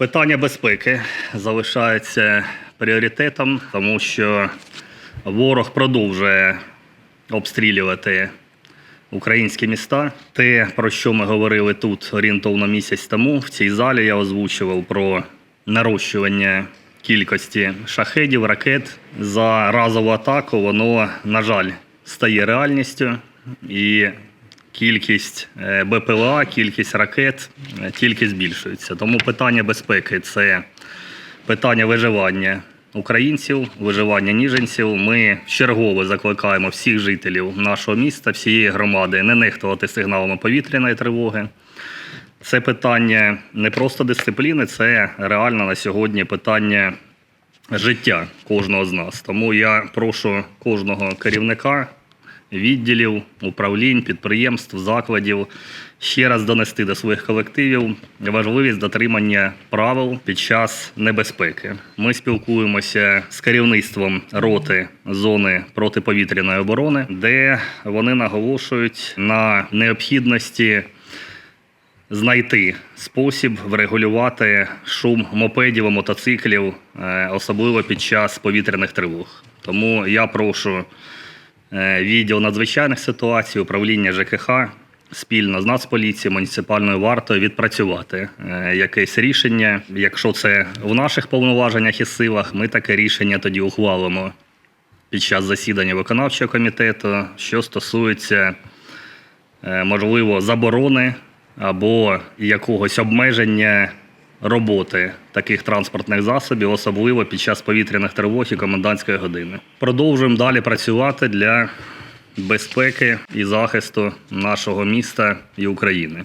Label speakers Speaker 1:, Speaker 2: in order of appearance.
Speaker 1: Питання безпеки залишається пріоритетом, тому що ворог продовжує обстрілювати українські міста. Те, про що ми говорили тут орієнтовно місяць тому, в цій залі я озвучував про нарощування кількості шахедів, ракет за разову атаку. Воно, на жаль, стає реальністю. І кількість е, БПЛА, кількість ракет е, тільки збільшується. Тому питання безпеки це питання виживання українців, виживання ніженців. Ми чергово закликаємо всіх жителів нашого міста, всієї громади не нехтувати сигналами повітряної тривоги. Це питання не просто дисципліни, це реально на сьогодні питання життя кожного з нас. Тому я прошу кожного керівника відділів, управлінь, підприємств, закладів ще раз донести до своїх колективів важливість дотримання правил під час небезпеки. Ми спілкуємося з керівництвом роти зони протиповітряної оборони, де вони наголошують на необхідності знайти спосіб врегулювати шум мопедів і мотоциклів, е, особливо під час повітряних тривог. Тому я прошу відділ надзвичайних ситуацій, управління ЖКХ спільно з Нацполіцією, муніципальною вартою відпрацювати е, якесь рішення. Якщо це в наших повноваженнях і силах, ми таке рішення тоді ухвалимо під час засідання виконавчого комітету, що стосується е, можливо, заборони або якогось обмеження роботи таких транспортних засобів, особливо під час повітряних тривог і комендантської години. Продовжуємо далі працювати для безпеки і захисту нашого міста і України.